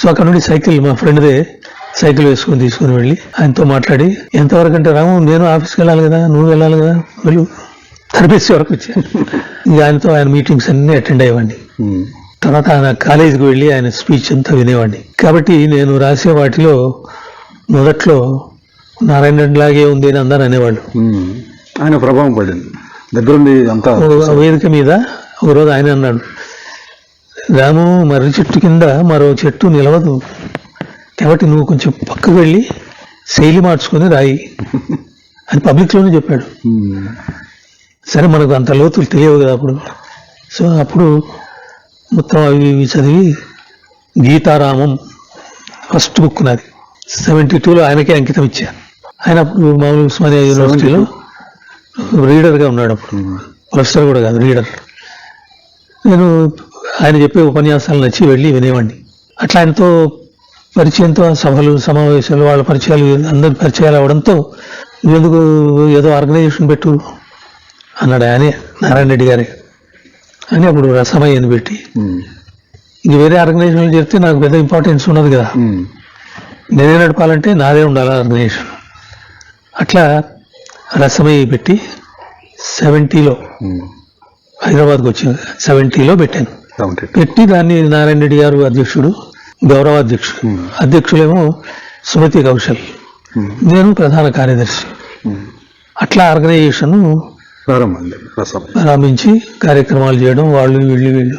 So అక్కడ నుండి cycle మా ఫ్రెండ్దే సైకిల్ వేసుకొని తీసుకుని వెళ్ళి ఆయనతో మాట్లాడి ఎంతవరకు అంటే రాము నేను ఆఫీస్కి వెళ్ళాలి కదా నువ్వు వెళ్ళాలి కదా వెళ్ళు. తరిపేసి వరకు వచ్చాను. ఇంకా ఆయనతో ఆయన మీటింగ్స్ అన్ని అటెండ్ అయ్యేవాడిని. తర్వాత ఆయన కాలేజీకి వెళ్ళి ఆయన స్పీచ్ అంతా వినేవాడిని. కాబట్టి నేను రాసే వాటిలో మొదట్లో నారాయణ లాగే ఉంది అని అందరు అనేవాళ్ళు. ఆయన ప్రభావం పడింది. దగ్గరుండి అంతా వేదిక మీద ఒకరోజు ఆయన అన్నాడు రాము మర్రి చెట్టు కింద మరో చెట్టు నిలవదు. కాబట్టి నువ్వు కొంచెం పక్కకు వెళ్ళి శైలి మార్చుకొని రాయి అని పబ్లిక్లోనే చెప్పాడు. సరే మనకు అంత లోతులు తెలియవు కదా అప్పుడు. సో అప్పుడు మొత్తం అవి ఇవి చదివి గీతారామం ఫస్ట్ బుక్ నాది. సెవెంటీ టూలో ఆయనకే అంకితం ఇచ్చా. ఆయన అప్పుడు మామూలు ఉస్మానియా యూనివర్సిటీలో రీడర్గా ఉన్నాడు అప్పుడు. ప్రొఫెసర్ కూడా కాదు రీడర్ నేను ఆయన చెప్పే ఉపన్యాసాలు నచ్చి వెళ్ళి వినేవాడిని. అట్లా ఆయనతో పరిచయంతో సభలు సమావేశాలు వాళ్ళ పరిచయాలు అందరి పరిచయాలు అవడంతో ఎందుకు ఏదో ఆర్గనైజేషన్ పెట్టు అన్నాడు ఆయనే నారాయణ రెడ్డి గారే. అని అప్పుడు రసమయ్యని పెట్టి ఇంక వేరే ఆర్గనైజేషన్లు చెప్తే నాకు పెద్ద ఇంపార్టెన్స్ ఉన్నది కదా. నేనే నడపాలంటే నాదే ఉండాలి ఆర్గనైజేషన్. అట్లా రసమయ్య పెట్టి సెవెంటీలో హైదరాబాద్కి వచ్చింది సెవెంటీలో పెట్టాను. పెట్టి దాన్ని నారాయణ రెడ్డి గారు అధ్యక్షుడు గౌరవాధ్యక్షుడు Hmm. అధ్యక్షులేమో సుమతి కౌశల్. నేను ప్రధాన కార్యదర్శి. అట్లా ఆర్గనైజేషన్ ప్రారంభించి కార్యక్రమాలు చేయడం వాళ్ళు వీళ్ళు వీళ్ళు